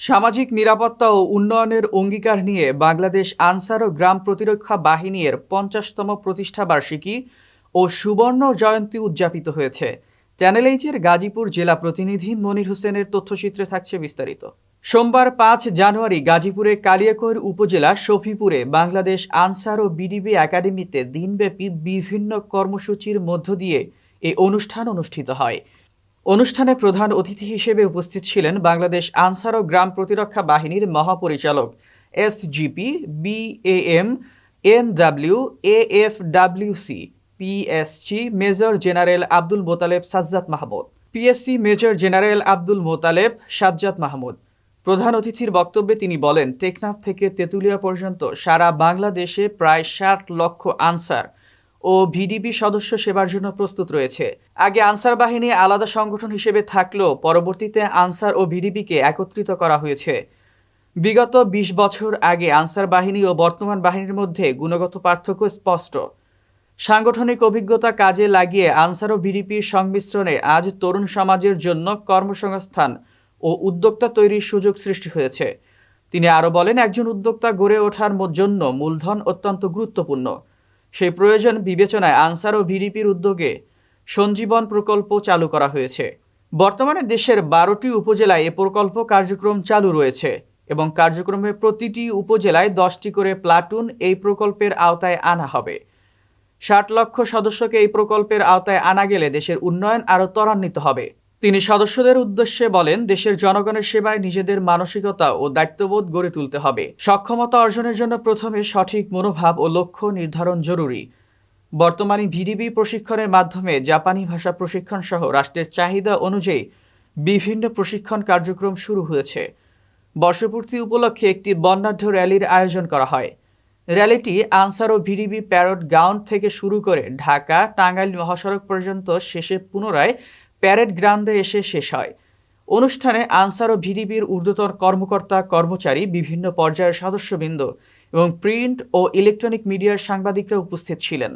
সামাজিক নিরাপত্তা ও উন্নয়নের অঙ্গীকার নিয়ে বাংলাদেশ আনসার ও গ্রাম প্রতিরক্ষা বাহিনীর পঞ্চাশতম প্রতিষ্ঠা বার্ষিকী ও সুবর্ণ জয়ন্তী উদযাপিত হয়েছে। চ্যানেল এইচের গাজীপুর জেলা প্রতিনিধি মনির হোসেনের তথ্যচিত্রে থাকছে বিস্তারিত। সোমবার পাঁচ জানুয়ারি গাজীপুরে কালিয়াকৈর উপজেলা শফিপুরে বাংলাদেশ আনসার ও বিডিবি একাডেমিতে দিনব্যাপী বিভিন্ন কর্মসূচির মধ্য দিয়ে এই অনুষ্ঠান অনুষ্ঠিত হয়। অনুষ্ঠানে প্রধান অতিথি হিসেবে উপস্থিত ছিলেন বাংলাদেশ আনসার ও গ্রাম প্রতিরক্ষা বাহিনীর মহাপরিচালক, SGP, BAM, NW, AFWC PSC major general Abdul Motaleb Sajjad Mahmud, PSC major general Abdul Motaleb Sajjad Mahmud. প্রধান অতিথির বক্তব্যে তিনি বলেন, টেকনাফ থেকে তেঁতুলিয়া পর্যন্ত সারা বাংলাদেশে প্রায় ষাট লক্ষ আনসার ও ভিডিপি সদস্য সেবার জন্য প্রস্তুত রয়েছে। আগে আনসার বাহিনী আলাদা সংগঠন হিসেবে থাকলেও পরবর্তীতে আনসার ও ভিডিপিকে একত্রিত করা হয়েছে। বিগত ২০ বছর আগে আনসার বাহিনী ও বর্তমান বাহিনীর মধ্যে গুণগত পার্থক্য স্পষ্ট। সাংগঠনিক অভিজ্ঞতা কাজে লাগিয়ে আনসার ও ভিডিপির সংমিশ্রণে আজ তরুণ সমাজের জন্য কর্মসংস্থান ও উদ্যোক্তা তৈরির সুযোগ সৃষ্টি হয়েছে। তিনি আরও বলেন, একজন উদ্যোক্তা গড়ে ওঠার জন্য মূলধন অত্যন্ত গুরুত্বপূর্ণ। সেই প্রয়োজন বিবেচনায় আনসার ও ভিডিপির উদ্যোগে সঞ্জীবন প্রকল্প চালু করা হয়েছে। বর্তমানে দেশের বারোটি উপজেলায় এ প্রকল্প কার্যক্রম চালু রয়েছে এবং কার্যক্রমে প্রতিটি উপজেলায় দশটি করে প্লাটুন এই প্রকল্পের আওতায় আনা হবে। ষাট লক্ষ সদস্যকে এই প্রকল্পের আওতায় আনা গেলে দেশের উন্নয়ন আরও ত্বরান্বিত হবে। তিনি সদস্যদের উদ্দেশ্যে বলেন, দেশের জনগণের সেবায় নিজেদের মানসিকতা ও দায়িত্ববোধ গড়ে তুলতে হবে। সক্ষমতা অর্জনের জন্য প্রথমে সঠিক মনোভাব ও লক্ষ্য নির্ধারণ জরুরি। বর্তমানে ভিডিবি প্রশিক্ষণের মাধ্যমে জাপানি ভাষা প্রশিক্ষণ সহ রাষ্ট্রের চাহিদা অনুযায়ী বিভিন্ন প্রশিক্ষণ কার্যক্রম শুরু হয়েছে। বর্ষপূর্তি উপলক্ষে একটি বর্ণাঢ্য র্যালির আয়োজন করা হয়। র্যালিটি আনসার ও ভিডিবি প্যারড গ্রাউন্ড থেকে শুরু করে ঢাকা টাঙ্গাইল মহাসড়ক পর্যন্ত শেষে পুনরায় প্যারেড গ্রাউন্ডে এসে শেষ হয়। অনুষ্ঠানে আনসার ও ভিডিবির ঊর্ধ্বতন কর্মকর্তা, কর্মচারী, বিভিন্ন পর্যায়ের সদস্যবৃন্দ এবং প্রিন্ট ও ইলেকট্রনিক মিডিয়ার সাংবাদিকরা উপস্থিত ছিলেন।